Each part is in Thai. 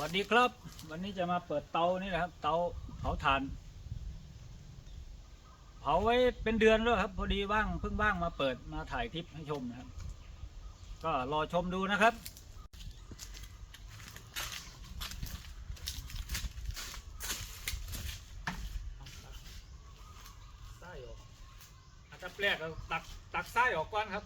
วัสดีครับ วันนี้จะมาเปิดเตานี่นะครับ เตาเผาถ่าน เผาไว้เป็นเดือนแล้วครับ พอดีว่างเพิ่งว่างมาเปิดมาถ่ายคลิปให้ชมนะครับ ก็รอชมดูนะครับไส้ออกอันดับแรกเราตักตักไส้ออกก่อนครับ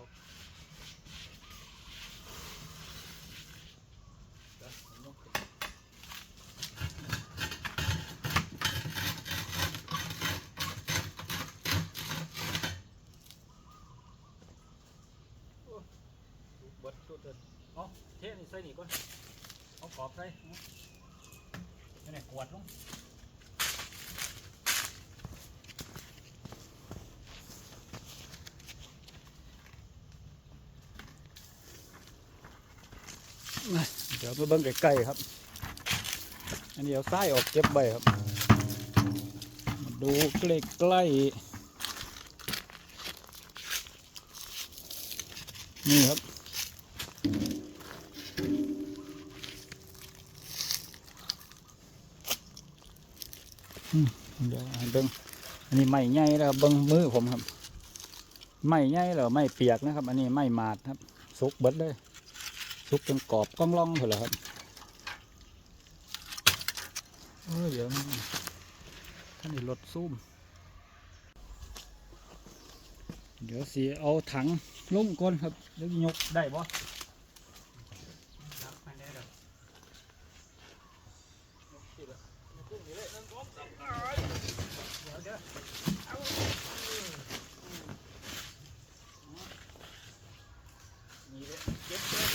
วบดตัวเดินเอาเทนี่ใส่นี่ก่อนเอาขอบใส่นี่กวดลง เดี๋ยวมาเบิ่งใกล้ๆครับ อันนี้เอาไส้ออกเก็บใบครับมาดูใกล้ๆนี่ครับเดี๋ยวเบิ่งอันนี้ไม่ใหญ่แล้วครับเบิ่งมือผมครับ ไม่ใหญ่แล้วไม่เปียกนะครับ อันนี้ไม่หมาดครับสุกเบิดเลย ซุปจนกรอบก้องล่องเถอะเหรอครับเออเดี๋ยวท่านนี่รถซูมเดี๋ยวสิเอาถังลงก่อนครับ แล้วยกได้บ่นี่เลยเก็บเลย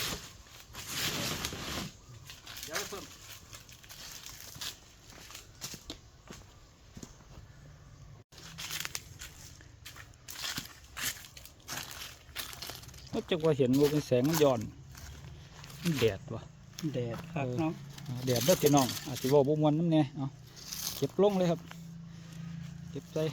เดี๋ยวเพิ่ม ก็จะว่าเห็นว่าเป็นแสงมันย้อนมันแดดวะแดดครับเนาะอ่าแดดเด้อพี่น้องอาจจะว่าบ่มวนน้ำเนี่ยเอาเก็บลงเลยครับ เก็บใส่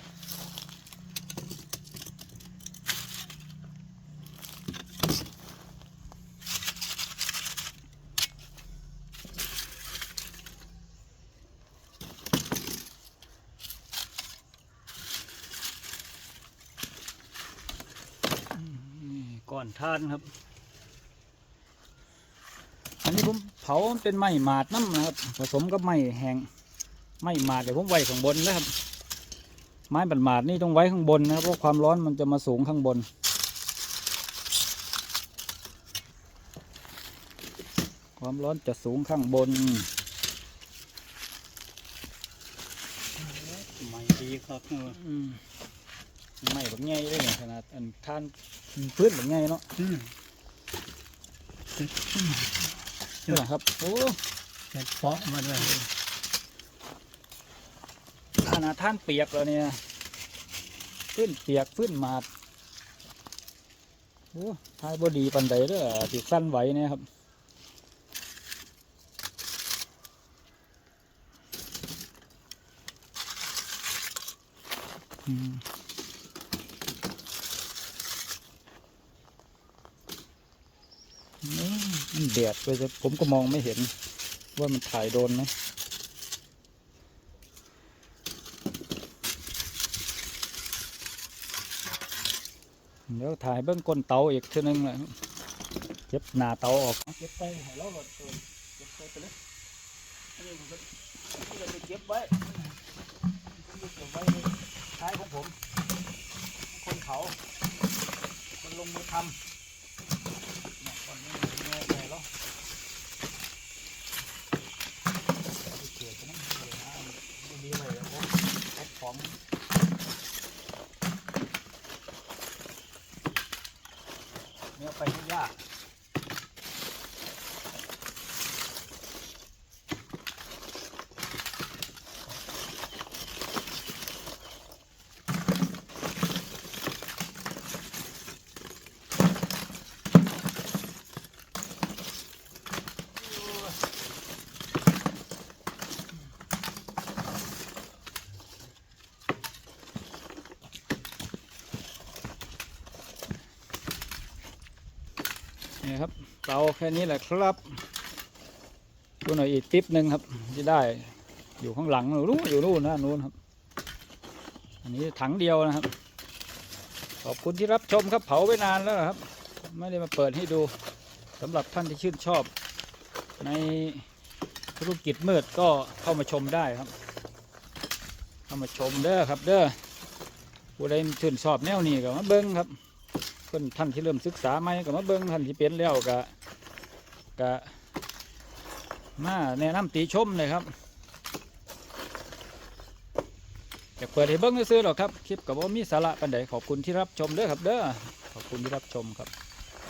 อนทานครับ อันนี้ผมเผามันเป็นไม้หมาดน้ำนะครับ ผสมกับไม้แห้งไม้หมาดเดี๋ยวผมไว้ข้างบนนะครับ ไม้บัดหมาดนี่ต้องไว้ข้างบนนะครับเพราะความร้อนมันจะมาสูงข้างบนความร้อนจะสูงข้างบนไม่ดีครับเอออืมไม้แบบใหญ่เลยเนี่ยขนาดอันทาน พื้นแบบใหญ่เนาะอืมนี่นะครับ โอ้เห็ดเพาะมาด้วยขนาดท่านเปียกแล้วเนี่ยฟื้นเปียกฟื้นหมาดโอ้ทายบดีปันใดเด้อติดสั้นไหวเนี่ยครับอืมนี่ มันแดดไปแต่ผมก็มองไม่เห็นว่ามันถ่ายโดนไหมเดี๋ยวถ่ายเบื้องก้นเตาอีกทีนึงแหละเก็บหน้าเตาออกเก็บไปให้เราเก็บไปไปเลยอันนี้ผมก็จะเก็บไว้ผมจะเก็บไว้ท้ายของผม คนเขาคนลงมือทำเนี่ยคนนี้แง่ไปแล้วเกิดจะนั่งเลยนะดีเลยแล้วผม พร้อม เนื้อไปที่ยากนี่ครับ เตาแค่นี้แหละครับดูหน่อยอีกติ๊บหนึ่งครับจะได้อยู่ข้างหลังรู้อยู่นู่นนะนู้นครับ อันนี้ถังเดียวนะครับ ขอบคุณที่รับชมครับเผาไปนานแล้วครับ ไม่ได้มาเปิดให้ดูสำหรับท่านที่ชื่นชอบ ในธุรกิจมืดก็เข้ามาชมได้ครับ เข้ามาชมเด้อครับเด้อผู้ใดชื่นชอบแนวนี้ก็มาเบิ้งครับ พิ่นท่านที่เริ่มศึกษาใหม่ก็มาเบิ่งท่านที่เป็นแล้วก็ก็มาแนะนำตีชมเลยครับอยากเปิดให้เบิ้งซื้อหรอกครับคลิปกับว่ามีสาระปันใดขอบคุณที่รับชมเด้อครับเด้อขอบคุณที่รับชมครับ